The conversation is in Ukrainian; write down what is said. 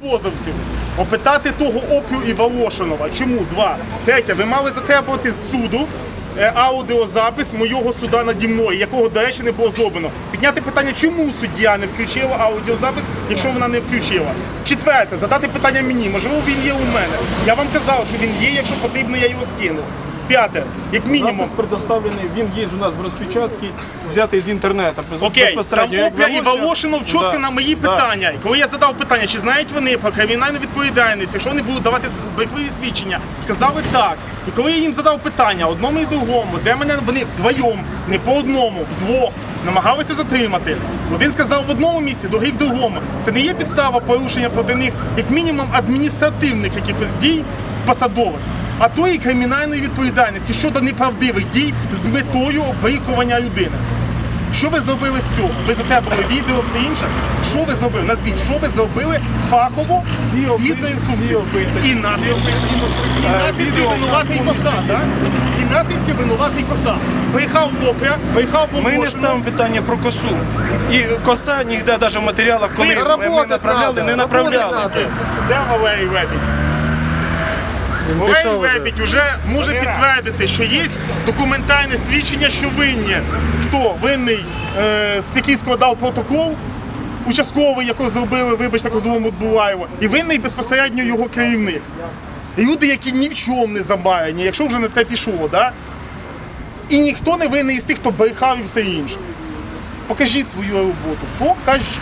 позовців. Опитати того Опю і Волошинова. Чому? Два. Третє, ви мали затребувати з суду е, аудіозапис моєго суда наді мною, якого, до речі, не було зроблено. Підняти питання, чому суддя не включила аудіозапис, якщо вона не включила. Четверте, задати питання мені, можливо, він є у мене. Я вам казав, що він є, якщо потрібно, я його скину. П'яте, як мінімум. Запис предоставлений, він є у нас в розпечатці, взятий з інтернету. Окей, там Опля і. Волошинов чітко Да. на мої Да. питання. Коли я задав питання, чи знають вони про кримінальну відповідальність, якщо вони будуть давати брехливі свідчення, сказали так. І коли я їм задав питання одному і другому, де мене вони вдвоєм, не по одному, вдвох. Намагалися затримати. Один сказав в одному місці, другий в другому. Це не є підстава порушення проти них, як мінімум, адміністративних якихось дій посадових, а то і кримінальної відповідальності щодо неправдивих дій з метою обріхування людини. Що ви зробили з цього? Ви затребували відео, все інше? Що ви зробили? Назвіть, що ви зробили фахово згідно інструкції? І наслідки, і наслідки винуватий коса, так? І наслідки винуватий коса. Брехав опря, брехав Ми не Бобошина. ставимо питання про косу. І коса ніде навіть в матеріалах, коли ми, ми направляли, не направляли. Де Валерій Лебідь? Валерій Лебідь вже може підтвердити, що є документальне свідчення, що винні. Хто винний, е, з який складав протокол, участковий, якого зробили, вибачте, Козлому Відбуваєво, і винний безпосередньо його керівник. І люди, які ні в чому не замаяні, якщо вже на те пішло, да? і ніхто не винний із тих, хто брехав і все інше. Покажіть свою роботу. Покажіть.